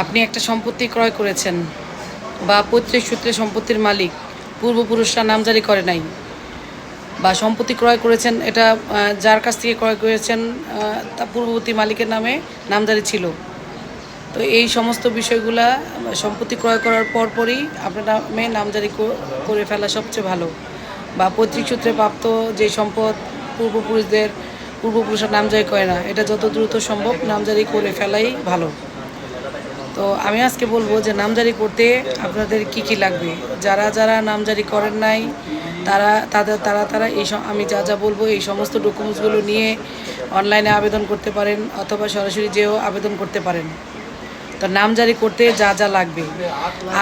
আপনি একটা সম্পত্তি ক্রয় করেছেন বা পৈতৃক সূত্রে সম্পত্তির মালিক, পূর্বপুরুষরা নামজারি করে নাই বা সম্পত্তি ক্রয় করেছেন, এটা যার কাছ থেকে ক্রয় করেছেন তা পূর্ববর্তী মালিকের নামে নামজারি ছিল। তো এই সমস্ত বিষয়গুলা, সম্পত্তি ক্রয় করার পরপরই আপনার নামে নামজারি করে ফেলা সবচেয়ে ভালো। বা পৈতৃক সূত্রে প্রাপ্ত যে সম্পদ পূর্বপুরুষদের, পূর্বপুরুষের নামজারি করে না, এটা যত দ্রুত সম্ভব নামজারি করে ফেলাই ভালো। তো আমি আজকে বলব যে নামজারি করতে আপনাদের কি কি লাগবে? যারা যারা নামজারি করেন নাই, তারা, তাদের, তারা তারা এই আমি যা যা বলব এই সমস্ত ডকুমেন্টসগুলো নিয়ে অনলাইনে আবেদন করতে পারেন অথবা সরাসরি যেও আবেদন করতে পারেন। তো নামজারি করতে যা যা লাগবে।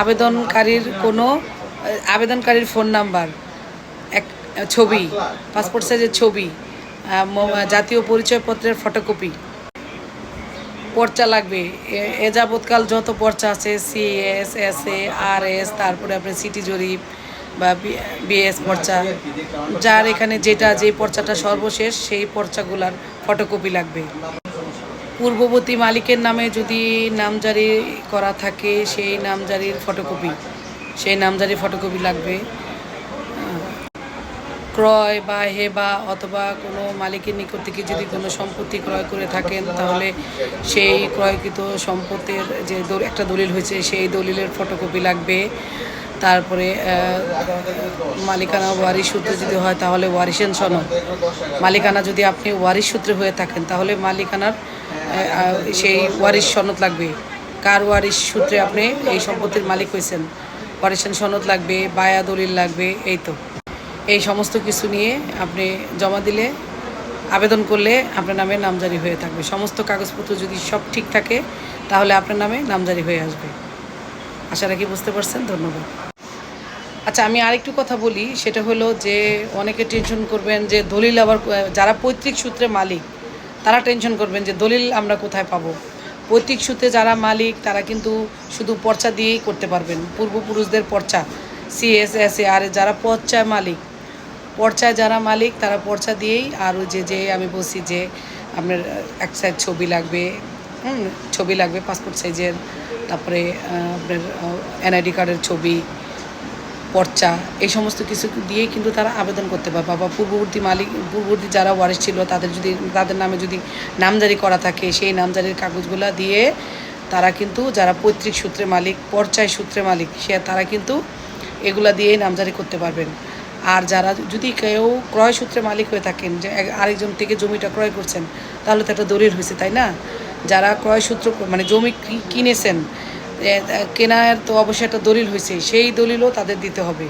আবেদনকারীর কোনো আবেদনকারীর ফোন নাম্বার এক, ছবি পাসপোর্ট সাইজের ছবি জাতীয় পরিচয়পত্রের ফটোকপি পর্চা লাগবে। এ- যাবৎকাল যত পর্চা আছে CS S S A R S তারপরে আপনার সিটি জরিপ বা বিএস পর্চা। যার এখানে যেটা, যে পর্চাটা সর্বশেষ, সেই পর্চাগুলার ফটোকপি লাগবে। পূর্ববর্তী মালিকের নামে যদি নামজারি করা থাকে, সেই নামজারির ফটোকপি সেই নামজারির ফটোকপি লাগবে। ক্রয় বা হেবা অথবা কোনো মালিকের নিকট থেকে যদি কোনো সম্পত্তি ক্রয় করে থাকেন, তাহলে সেই ক্রয়কৃত সম্পত্তির যে একটা দলিল হয়েছে, সেই দলিলের ফটোকপি লাগবে। তারপরে মালিকানা ওয়ারিশ সূত্রে যদি হয়, তাহলে ওয়ারিশেন সনদ। মালিকানা যদি আপনি ওয়ারিশ সূত্রে হয়ে থাকেন, তাহলে মালিকানার সেই ওয়ারিশ সনদ লাগবে। কার ওয়ারিশ সূত্রে আপনি এই সম্পত্তির মালিক হয়েছেন? ওয়ারিশেন সনদ লাগবে, বায়া দলিল লাগবে, এই তো। এই সমস্ত কিছু নিয়ে আপনি জমা দিলে, আবেদন করলে আপনার নামে নামজারি হয়ে থাকবে। সমস্ত কাগজপত্র যদি সব ঠিক থাকে, তাহলে আপনার নামে নামজারি হয়ে আসবে। আশা রাখি বুঝতে পারছেন, ধন্যবাদ। আচ্ছা আমি আরেকটু কথা বলি, সেটা হলো যে অনেকে টেনশন করবেন যে দলিল আবার, যারা পৈতৃক সূত্রে মালিক, তারা টেনশন করবেন যে দলিল আমরা কোথায় পাবো? পৈতৃক সূত্রে যারা মালিক, তারা কিন্তু শুধু পর্চা দিয়েই করতে পারবেন। পূর্বপুরুষদের পর্চা সিএস এস এ আর যারা পর্চায় মালিক পর্চায় যারা মালিক, তারা পর্চা দিয়েই আর ওই যে যে আমি বলছি যে আপনার এক সাইজ ছবি লাগবে, হুম, ছবি লাগবে পাসপোর্ট সাইজের তারপরে আপনার এনআইডি কার্ডের ছবি, পর্চা, এই সমস্ত কিছু দিয়েই কিন্তু তারা আবেদন করতে পারবে বা পূর্ববর্তী মালিক, পূর্ববর্তী যারা ওয়ারিশ ছিল, তাদের যদি, তাদের নামে যদি নামজারি করা থাকে, সেই নামজারির কাগজগুলো দিয়ে তারা কিন্তু যারা পৈতৃক সূত্রে মালিক, পর্চায় সূত্রে মালিক, সে তারা কিন্তু এগুলা দিয়েই নামজারি করতে পারবেন। আর যারা যদি কেউ ক্রয় সূত্রে মালিক হয়ে থাকেন, যে আরেকজন থেকে জমিটা ক্রয় করছেন, তাহলে তো একটা দলিল হয়েছে, তাই না? যারা ক্রয় সূত্র মানে জমি কিনেছেন কেনার তো অবশ্যই একটা দলিল হয়েছে, সেই দলিলও তাদের দিতে হবে।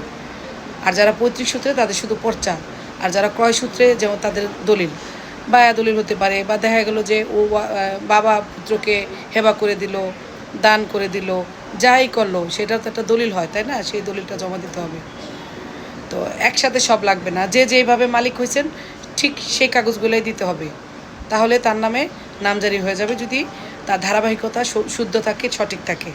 আর যারা পৈতৃক সূত্রে, তাদের শুধু পর্চা। আর যারা ক্রয় সূত্রে, যেমন তাদের দলিল। বায়া দলিল হতে পারে, বা দেখা গেল যে ও বাবা পুত্রকে হেবা করে দিল, দান করে দিল, যাই করল, সেটা তো একটা দলিল হয়, তাই না? সেই দলিলটা জমা দিতে হবে। তো একসাথে সব লাগবে না। যে যেভাবে মালিক হয়েছেন, ঠিক সেই কাগজগুলোই দিতে হবে। তাহলে তার নামে নামজারি হয়ে যাবে যদি তার ধারাবাহিকতা শুদ্ধ থাকে, সঠিক থাকে।